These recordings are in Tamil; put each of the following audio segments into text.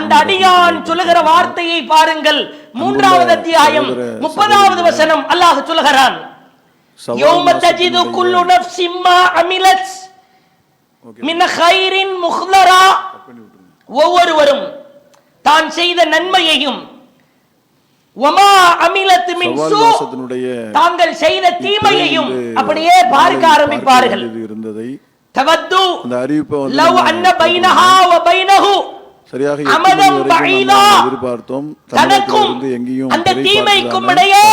அந்த அடியான் சொல்லுகிற வார்த்தையை பாருங்கள். மூன்றாவது அத்தியாயம் முப்பதாவது வசனம் அல்லாஹ் சொல்லுகிறான். யௌம தஜிது குல்லு நஃப்ஸின் மா அமிலத் மின் கைரின் முஹ்லரா ஒவ்வொருவரும் தான் செய்த நன்மையையும் ஒமா அமிலத் மின் தாங்கள் செய்த தீமையையும் அப்படியே பார்க்க ஆரம்பிப்பார்கள். இருந்ததை தவத்து அந்த அறிவிப்பை லவ் அன்ன பைனஹா வ பைனஹு. சரியாக எதிர்பார்த்தோம். தமிழகத்திலிருந்து எங்கேயும் அந்த தீமைக்கும் இடையே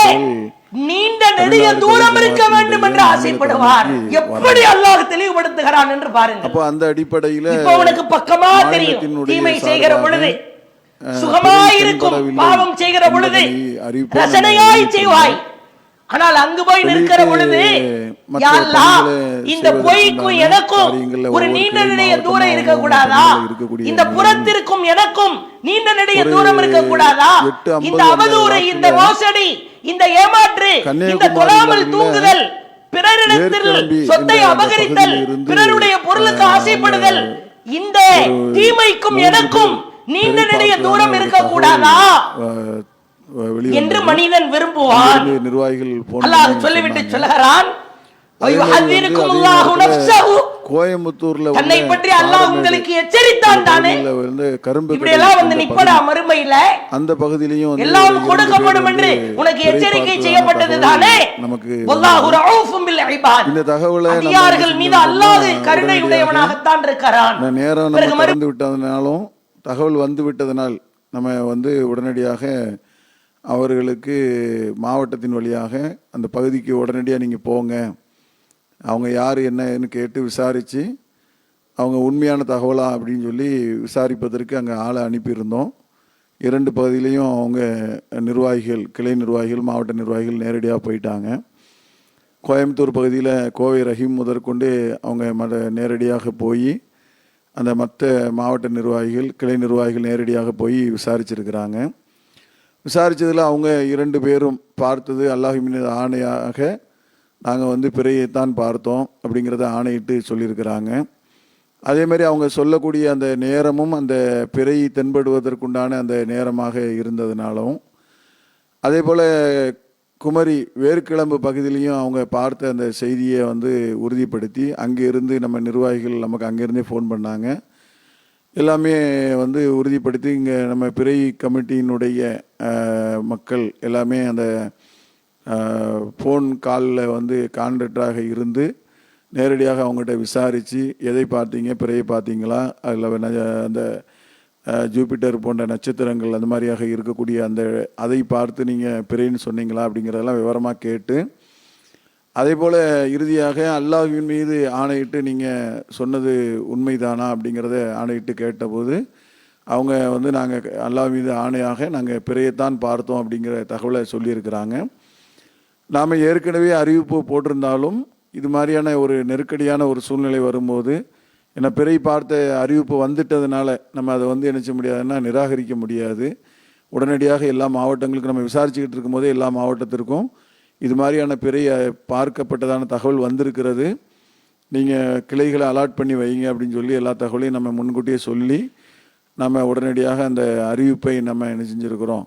நீண்ட நெடிய தூரம் இருக்க வேண்டும் என்று ஆசைப்படுவார். எப்படி அல்லாஹ் தெளிவுபடுத்துகிறான் என்று பாருங்க அப்போ அந்த அடிப்படையில இப்போ உனக்கு பக்கமா தெரியும். தீமை செய்கிற பொழுது சுகமாயிருக்கும் பாவம் செய்கிற பொழுது ரசனையாய் செய்வாய். ஆனால் அங்கு போய் நிற்கிற பொழுது இந்த பொய்க்கும் எனக்கும் ஒரு நீண்ட நெடிய தூரம் இருக்க கூடாதா இந்த புறத்திற்கும் எனக்கும் நீண்ட ஒரு தூரம் இருக்க கூடாதா இந்த அவதூறு இந்த மோசடி இந்த ஏமாற்று இந்த தொழாமல் தூங்குதல் பிறரிடத்தில் சொத்தை அபகரித்தல் பிறருடைய பொருளுக்கு ஆசைப்படுதல் இந்த தீமைக்கும் எனக்கும் நீண்ட பார்ப்பதான தூரம் இருக்க கூடாதா. என்று மனிதன் விரும்புவான். நிர்வாகிகள் சொல்லிவிட்டு சொல்லுகிறான் கோயம்புத்தூர்ல தன்னை பற்றி அல்லாஹ் உங்களுக்கு எச்சரித்தான் தானே? வந்து கரும்பு இப்படி எல்லாம் வந்து நிப்படா மறுமையில? அந்த பகுதியிலையும் எல்லாம் கொடுக்கப்படும் என்று உனக்கு எச்சரிக்கை செய்யப்பட்டது தானே? நமக்கு வல்லாஹு ரഊஃபும் பில் இபாத். இந்த தகவலை அடியார்கள் மீது அல்லாஹ் உடனடியாக கருணையுடையவனாகத்தான் இருக்கிறான். நேரம் நம்ம மறு- கடந்து விட்டதனாலும் தகவல் வந்து விட்டதனால் நம்ம வந்து உடனடியாக அவர்களுக்கு மாவட்டத்தின் வழியாக அந்த பகுதிக்கு உடனடியாக நீங்கள் போங்க. அவங்க யார் என்னன்னு கேட்டு விசாரித்து அவங்க உண்மையான தகவலா அப்படின்னு சொல்லி விசாரிப்பதற்கு அங்கே ஆளை அனுப்பியிருந்தோம். இரண்டு பகுதியிலையும் அவங்க நிர்வாகிகள் கிளை நிர்வாகிகள் மாவட்ட நிர்வாகிகள் நேரடியாக போயிட்டாங்க. கோயம்புத்தூர் பகுதியில் கோவை ரஹீம் முதற்கொண்டு அவங்க மத நேரடியாக போய் அந்த மற்ற மாவட்ட நிர்வாகிகள் கிளை நிர்வாகிகள் நேரடியாக போய் விசாரிச்சிருக்கிறாங்க. விசாரித்ததில் அவங்க இரண்டு பேரும் பார்த்தது அல்லாஹிமின் ஆணையாக நாங்கள் வந்து பிறையைத்தான் பார்த்தோம் அப்படிங்கிறத ஆணையிட்டு சொல்லியிருக்கிறாங்க. அதே மாதிரி அவங்க சொல்லக்கூடிய அந்த நேரமும் அந்த பிறை தென்படுவதற்குண்டான அந்த நேரமாக இருந்ததுனாலும் அதே போல் குமரி வேர்க்கிழம்பு பகுதியிலையும் அவங்க பார்த்த அந்த செய்தியை வந்து உறுதிப்படுத்தி அங்கே இருந்து நம்ம நிர்வாகிகள் நமக்கு அங்கேருந்தே ஃபோன் பண்ணாங்க. எல்லாமே வந்து உறுதிப்படுத்தி இங்கே நம்ம பிறை கமிட்டியினுடைய மக்கள் எல்லாமே அந்த ஃபோன் காலில் வந்து கான்ட்ராக்டராக இருந்து நேரடியாக அவங்ககிட்ட விசாரித்து எதை பார்த்தீங்க பிறையை பார்த்தீங்களா அதில் அந்த ஜூபிட்டர் போன்ற நட்சத்திரங்கள் அந்த மாதிரியாக இருக்கக்கூடிய அந்த அதை பார்த்து நீங்கள் பிறைன்னு சொன்னீங்களா அப்படிங்கிறதெல்லாம் விவரமாக கேட்டு அதே போல் இறுதியாக அல்லாஹ்வின் மீது ஆணையிட்டு நீங்கள் சொன்னது உண்மைதானா அப்படிங்கிறத ஆணையிட்டு கேட்டபோது அவங்க வந்து நாங்கள் அல்லாஹ் மீது ஆணையாக நாங்கள் பிறையத்தான் பார்த்தோம் அப்படிங்கிற தகவலை சொல்லியிருக்கிறாங்க. நாம் ஏற்கனவே அறிவிப்பு போட்டிருந்தாலும் இது மாதிரியான ஒரு நெருக்கடியான ஒரு சூழ்நிலை வரும்போது ஏன்னா பிறை பார்த்த அறிவிப்பு வந்துட்டதுனால நம்ம அதை வந்து என்ன செய்ய முடியாதுன்னா நிராகரிக்க முடியாது. உடனடியாக எல்லா மாவட்டங்களுக்கும் நம்ம விசாரிச்சுக்கிட்டு இருக்கும்போதே எல்லா மாவட்டத்திற்கும் இது மாதிரியான பிறை பார்க்கப்பட்டதான தகவல் வந்திருக்கிறது. நீங்கள் கிளைகளை அலாட் பண்ணி வைங்க அப்படின்னு சொல்லி எல்லா தகவலையும் நம்ம முன்கூட்டியே சொல்லி நம்ம உடனடியாக அந்த அறிவிப்பை நம்ம என்ன செஞ்சுருக்கிறோம்?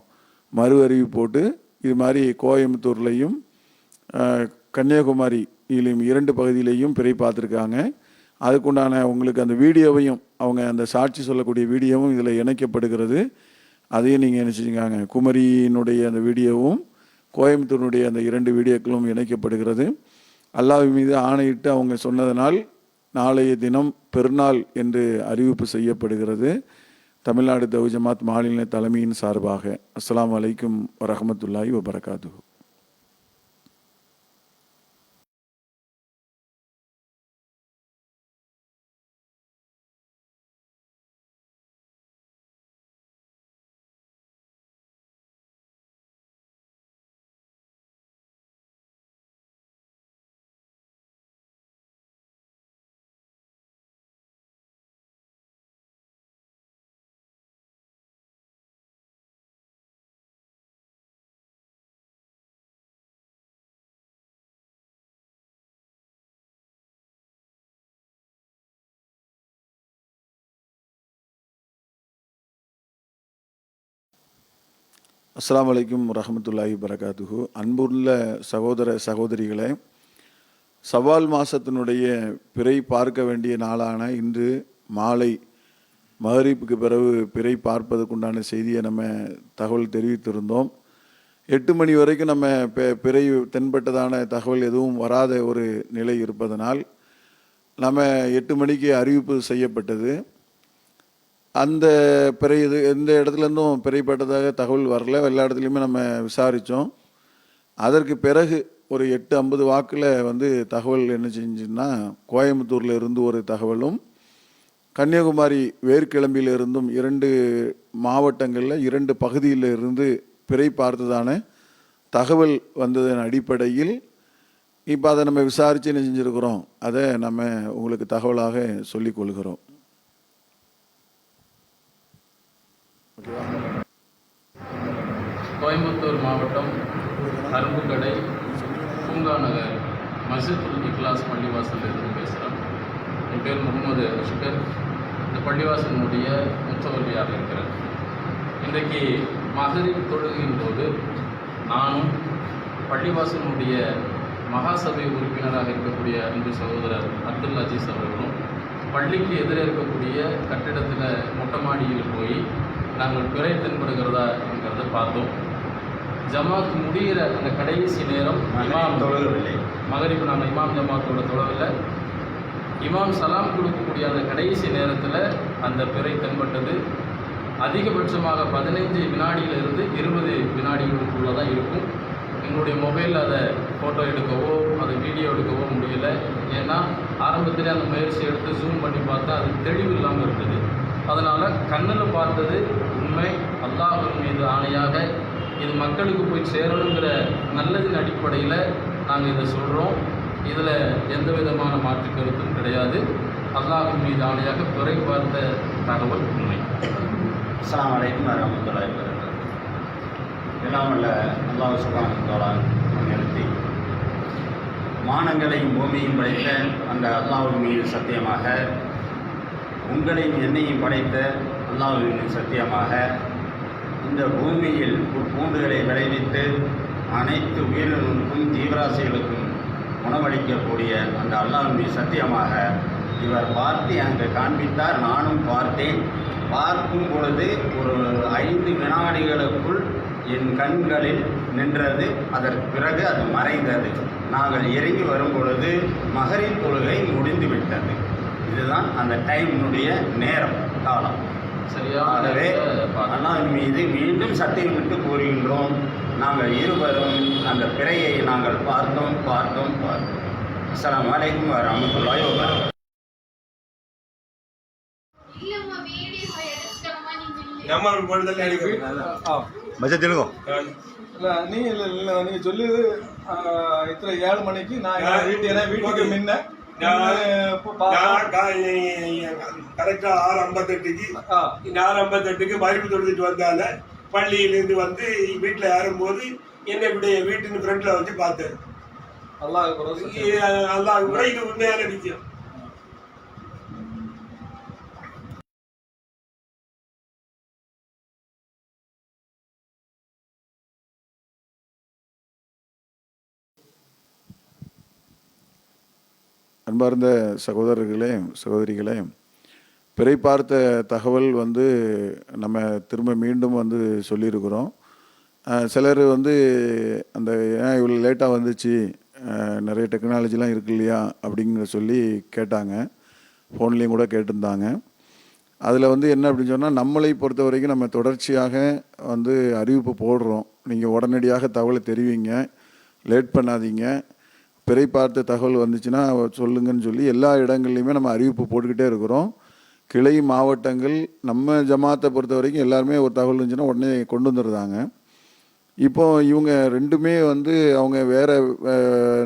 மறு அறிவிப்பு போட்டு இது மாதிரி கோயம்புத்தூர்லேயும் கன்னியாகுமரியிலும் இரண்டு பகுதியிலையும் பிறை பார்த்துருக்காங்க. அதுக்குண்டான உங்களுக்கு அந்த வீடியோவையும் அவங்க அந்த சாட்சி சொல்லக்கூடிய வீடியோவும் இதில் இணைக்கப்படுகிறது. அதையும் நீங்கள் நினச்சிக்காங்க. குமரியினுடைய அந்த வீடியோவும் கோயம்புத்தூரினுடைய அந்த இரண்டு வீடியோக்களும் இணைக்கப்படுகிறது. அல்லாஹ் மீது ஆணையிட்டு அவங்க சொன்னதனால் நாளைய தினம் பெருநாள் என்று அறிவிப்பு செய்யப்படுகிறது. தமிழ்நாடு தௌஜமாத் மாநில தலைமையின் சார்பாக. அஸ்லாம் அலைக்கும் வரமத்துல்லாஹி வபரகாத்து அஸ்லாம் அலைக்கும் ரஹமத்துல்லாஹி வரகாத்துஹு அன்புள்ள சகோதர சகோதரிகளே சவால் மாதத்தினுடைய பிறை பார்க்க வேண்டிய நாளான இன்று மாலை மகரிப்புக்கு பிறகு பிறை பார்ப்பதற்குண்டான செய்தியை நம்ம தகவல் தெரிவித்திருந்தோம். எட்டு மணி வரைக்கும் நம்ம பெ- பிறை தென்பட்டதான தகவல் எதுவும் வராத ஒரு நிலை இருப்பதனால் நம்ம எட்டு மணிக்கு அறிவிப்பு செய்யப்பட்டது. அந்த பெரிய இது எந்த இடத்துலேருந்தும் பெரியப்பட்டதாக தகவல் வரல. எல்லா இடத்துலையுமே நம்ம விசாரித்தோம் அதற்கு பிறகு ஒரு எட்டு ஐம்பது வாக்கில் வந்து தகவல் என்ன செஞ்சுன்னா கோயம்புத்தூரில் இருந்து ஒரு தகவலும் கன்னியாகுமரி வேர்க்கிளம்பியில் இருந்தும் இரண்டு மாவட்டங்களில் இரண்டு பகுதியில் இருந்து பிறை பார்த்ததான தகவல் வந்ததன் அடிப்படையில் இப்போ அதை நம்ம விசாரித்து என்ன செஞ்சுருக்கிறோம். அதை நம்ம உங்களுக்கு தகவலாக சொல்லிக் கொள்கிறோம். அரும்புக்கடை பூங்கா நகர் மஸ்ஜிதுல் இக்லாஸ் பள்ளிவாசல் இருந்து பேசுகிறேன் என் பேர் முகமது அஷ்கர். இந்த பள்ளிவாசலினுடைய முத்தவல்லியாக இருக்கிறேன் இன்றைக்கு மகரிப் தொழுகையின் போது நானும் பள்ளிவாசலினுடைய மகாசபை உறுப்பினராக இருக்கக்கூடிய அன்பு சகோதரர் அப்துல் அஜீஸ் அவர்களும் பள்ளிக்கு எதிரே இருக்கக்கூடிய கட்டிடத்தில் மொட்டை மாடியில் போய் நாங்கள் பிறை தென்படுகிறதா என்கிறத பார்த்தோம். ஜமாத் முடிகிற அந்த கடைசி நேரம் இமாம் தொழுகவில்லை மகரிப்பு நாங்கள் இமாம் ஜமாத்தோட தொழவில்லை. இமாம் சலாம் கொடுக்கக்கூடிய அந்த கடைசி நேரத்தில் அந்த பிறை தென்பட்டது. அதிகபட்சமாக பதினைஞ்சு வினாடியிலிருந்து இருபது வினாடிகளுக்குள்ளே தான் இருக்கும் எங்களுடைய மொபைலில் அதை ஃபோட்டோ எடுக்கவோ அதை வீடியோ எடுக்கவோ முடியல. ஏன்னா ஆரம்பத்திலே அந்த முயற்சி எடுத்து ஜூம் பண்ணி பார்த்தா அது தெளிவு இல்லாமல் இருந்தது. அதனால் கண்ணில் பார்த்தது உண்மை அல்லாஹ்வின் மீது ஆணையாக இது மக்களுக்கு போய் சேரணுங்கிற நல்லதின் அடிப்படையில் நாங்கள் இதை சொல்கிறோம் இதில் எந்த விதமான மாற்று கருத்தும் கிடையாது. அல்லாஹ்வின் மீது ஆணையாக பிறை பார்த்த தகவல் உண்மை. அஸ்ஸலாமு அலைக்கும் வரமத்துல்லாஹி வபரகாத்துஹு. எல்லாம் அல்லாஹ் சுப்ஹானஹு நிறுத்தி. மானங்களையும் பூமியையும் படைத்த அந்த அல்லாஹ்வின் மீது சத்தியமாக உங்களையும் என்னையும் படைத்த அல்லாஹ்வின் சத்தியமாக இந்த பூமியில் பூண்டுகளை விளைவித்து அனைத்து உயிரினங்களுக்கும் ஜீவராசிகளுக்கும் உணவளிக்கக்கூடிய அந்த அல்லாஹ்வின் சத்தியமாக இவர் பார்த்து அங்கு காண்பித்தார். நானும் பார்த்தேன். பார்க்கும் பொழுது ஒரு ஐந்து வினாடிகளுக்குள் என் கண்களில் நின்றது. அதற்கு பிறகு அது மறைந்தது. நாங்கள் இறங்கி வரும் பொழுது மகரின் தொழுகை முடிந்து விட்டது இதுதான் அந்த டைமினுடைய நேரம் காலம். ஆகவே அல்லாஹ்வின் மீது மீண்டும் சத்தியமிட்டு கூறுகின்றோம். நாங்கள் இருவரும் அந்த பிறையை நாங்கள் பார்த்தோம் பார்த்தோம் பார்த்தோம். நம்ம பொழுதெல்லாம் அடிக்கணும் மச்சா தெலுங்கு நீ இல்ல இல்ல நீங்க சொல்லு இத்தனை ஏழு மணிக்கு நான் வீட்டு ஏன்னா வீட்டுக்கு முன்ன கரெக்டா ஆறு ஐம்பத்தெட்டுக்கு. ஆறு ஐம்பத்தெட்டுக்கு மறுப்பு தொழுதுட்டு வந்தால பள்ளியிலிருந்து வந்து வீட்டுல ஏறும்போது என்னை இப்படி வீட்டின் ஃப்ரண்ட்ல வச்சு பார்த்தேன் அல்லாஹ். அல்லாஹ் இது உண்மையான நிச்சயம் அன்பார்ந்த சகோதரர்களே சகோதரிகளே பிறை பார்த்த தகவல் வந்து நம்ம திரும்ப மீண்டும் வந்து சொல்லியிருக்கிறோம். சிலர் வந்து அந்த ஏன் இவ்வளோ லேட்டாக வந்துச்சு? நிறைய டெக்னாலஜிலாம் இருக்கு இல்லையா? அப்படிங்கிற சொல்லி கேட்டாங்க. ஃபோன்லேயும் கூட கேட்டிருந்தாங்க. அதில் வந்து என்ன அப்படின்னு சொன்னால் நம்மளை பொறுத்த வரைக்கும் நம்ம தொடர்ச்சியாக வந்து அறிவிப்பு போடுறோம். நீங்கள் உடனடியாக தகவலை தெரிவிங்க. லேட் பண்ணாதீங்க. பிறை பார்த்த தகவல் வந்துச்சுன்னா சொல்லுங்கன்னு சொல்லி எல்லா இடங்கள்லையுமே நம்ம அறிவிப்பு போட்டுக்கிட்டே இருக்கிறோம். கிளை மாவட்டங்கள் நம்ம ஜமாத்தை பொறுத்த வரைக்கும் எல்லாருமே ஒரு தகவல் இருந்துச்சுன்னா உடனே கொண்டு வந்துடுறாங்க. இப்போ இவங்க ரெண்டுமே வந்து அவங்க வேறு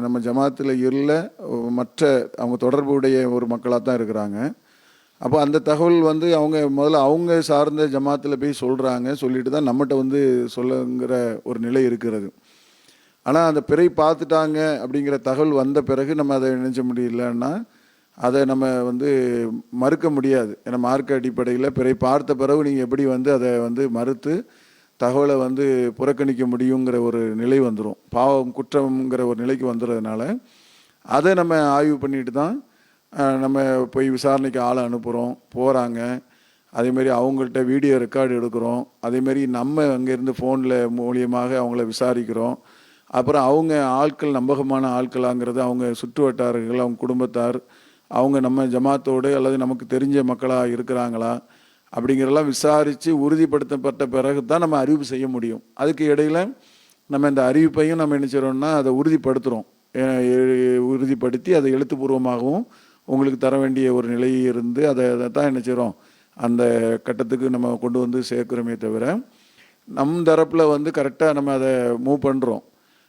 நம்ம ஜமாத்தில் இல்லை மற்ற அவங்க தொடர்புடைய ஒரு மக்களாக தான் இருக்கிறாங்க. அப்போ அந்த தகவல் வந்து அவங்க முதல்ல அவங்க சார்ந்த ஜமாத்தில் போய் சொல்கிறாங்க சொல்லிட்டு தான் நம்மகிட்ட வந்து சொல்லுங்கிற ஒரு நிலை இருக்கிறது. ஆனால் அந்த பிறை பார்த்துட்டாங்க அப்படிங்கிற தகவல் வந்த பிறகு நம்ம அதை நினைச்ச முடியலன்னா அதை நம்ம வந்து மறுக்க முடியாது. ஏன்னா மார்க்க அடிப்படையில் பிறை பார்த்த பிறகு நீங்கள் எப்படி வந்து அதை வந்து மறுத்து தகவலை வந்து புறக்கணிக்க முடியுங்கிற ஒரு நிலை வந்துடும் பாவம் குற்றம்ங்கிற ஒரு நிலைக்கு வந்துடுறதுனால அதை நம்ம ஆய்வு பண்ணிட்டு தான் நம்ம போய் விசாரணைக்கு ஆளை அனுப்புகிறோம் போகிறாங்க அதேமாரி அவங்கள்ட்ட வீடியோ ரெக்கார்டு எடுக்கிறோம். அதேமாரி நம்ம அங்கேருந்து ஃபோனில் மூலியமாக அவங்கள விசாரிக்கிறோம். அப்புறம் அவங்க ஆட்கள் நம்பகமான ஆட்களாங்கிறது அவங்க சுற்று வட்டாரர்கள் அவங்க குடும்பத்தார் அவங்க நம்ம ஜமாத்தோடு அல்லது நமக்கு தெரிஞ்ச மக்களாக இருக்கிறாங்களா அப்படிங்கிறலாம் விசாரித்து உறுதிப்படுத்தப்பட்ட பிறகு தான் நம்ம அறிவிப்பு செய்ய முடியும். அதுக்கு இடையில் நம்ம இந்த அறிவிப்பையும் நம்ம என்ன செய்கிறோம்னா அதை உறுதிப்படுத்துகிறோம் உறுதிப்படுத்தி அதை எழுத்துப்பூர்வமாகவும் உங்களுக்கு தர வேண்டிய ஒரு நிலையை இருந்து அதை அதை தான் என்ன செய்கிறோம் அந்த கட்டத்துக்கு நம்ம கொண்டு வந்து சேர்க்குறோமே தவிர நம் தரப்பில் வந்து கரெக்டாக நம்ம அதை மூவ் பண்ணுறோம்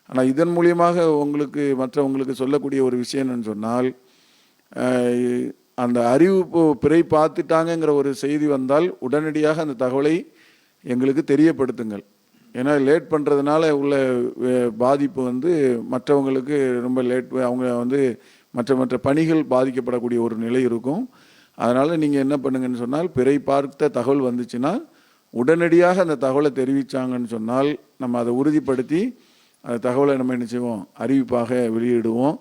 ஆனால் இதன் மூலியமாக உங்களுக்கு மற்றவங்களுக்கு சொல்லக்கூடிய ஒரு விஷயம் என்னன்னு சொன்னால் அந்த அறிவு பிறை பார்த்துட்டாங்கங்கிற ஒரு செய்தி வந்தால் உடனடியாக அந்த தகவலை எங்களுக்கு தெரியப்படுத்துங்கள். ஏன்னா லேட் பண்ணுறதுனால உள்ள பாதிப்பு வந்து மற்றவங்களுக்கு ரொம்ப லேட் அவங்க வந்து மற்ற மற்ற பணிகள் பாதிக்கப்படக்கூடிய ஒரு நிலை இருக்கும். அதனால் நீங்கள் என்ன பண்ணுங்கன்னு சொன்னால் பிறை பார்த்த தகவல் வந்துச்சுன்னா உடனடியாக அந்த தகவலை தெரிவித்தாங்கன்னு சொன்னால் நம்ம அதை உறுதிப்படுத்தி அந்த தகவலை நம்ம என்ன செய்வோம்? அறிவிப்பாக வெளியிடுவோம்.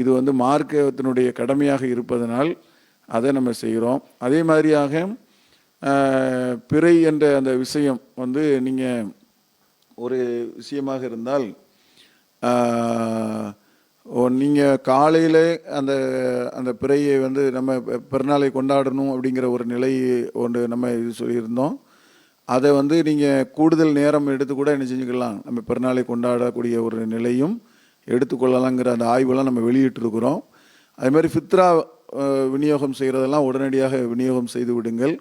இது வந்து மார்க்கத்தினுடைய கடமையாக இருப்பதனால் அதை நம்ம செய்கிறோம். அதே மாதிரியாக பிறை என்ற அந்த விஷயம் வந்து நீங்கள் ஒரு விஷயமாக இருந்தால் நீங்கள் காலையில் அந்த அந்த பிறையை வந்து நம்ம பிறநாளை கொண்டாடணும் அப்படிங்கிற ஒரு நிலை ஒன்று நம்ம இது சொல்லியிருந்தோம். அதை வந்து நீங்கள் கூடுதல் நேரம் எடுத்து கூட என்ன செஞ்சுக்கலாம். நம்ம பிறநாளை கொண்டாடக்கூடிய ஒரு நிலையும் எடுத்துக்கொள்ளலாங்கிற அந்த ஆய்வெல்லாம் நம்ம வெளியிட்டிருக்கிறோம். அதுமாதிரி ஃபித்ரா விநியோகம் செய்கிறதெல்லாம் உடனடியாக விநியோகம் செய்து விடுங்கள்.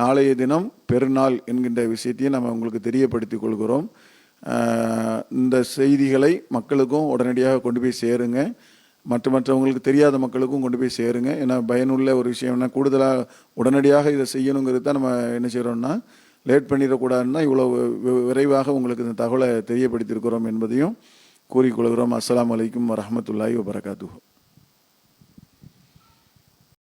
நாளைய தினம் பெருநாள் என்கின்ற விஷயத்தையும் நம்ம உங்களுக்கு தெரியப்படுத்தி கொள்கிறோம். இந்த செய்திகளை மக்களுக்கும் உடனடியாக கொண்டு போய் சேருங்க. மற்ற மற்றவங்களுக்கு தெரியாத மக்களுக்கும் கொண்டு போய் சேருங்க. ஏன்னா பயனுள்ள ஒரு விஷயம்னா கூடுதலாக உடனடியாக இதை செய்யணுங்கிறது தான் நம்ம என்ன செய்கிறோம்னா லேட் பண்ணிடக்கூடாதுன்னா இவ்வளோ விரைவாக உங்களுக்கு இந்த தகவலை தெரியப்படுத்தியிருக்கிறோம் என்பதையும் கூறிக்கொள்கிறோம். அஸ்லாம் வலைக்கம் வரஹ்மத்துல்லாஹி வபரகாத்துஹு.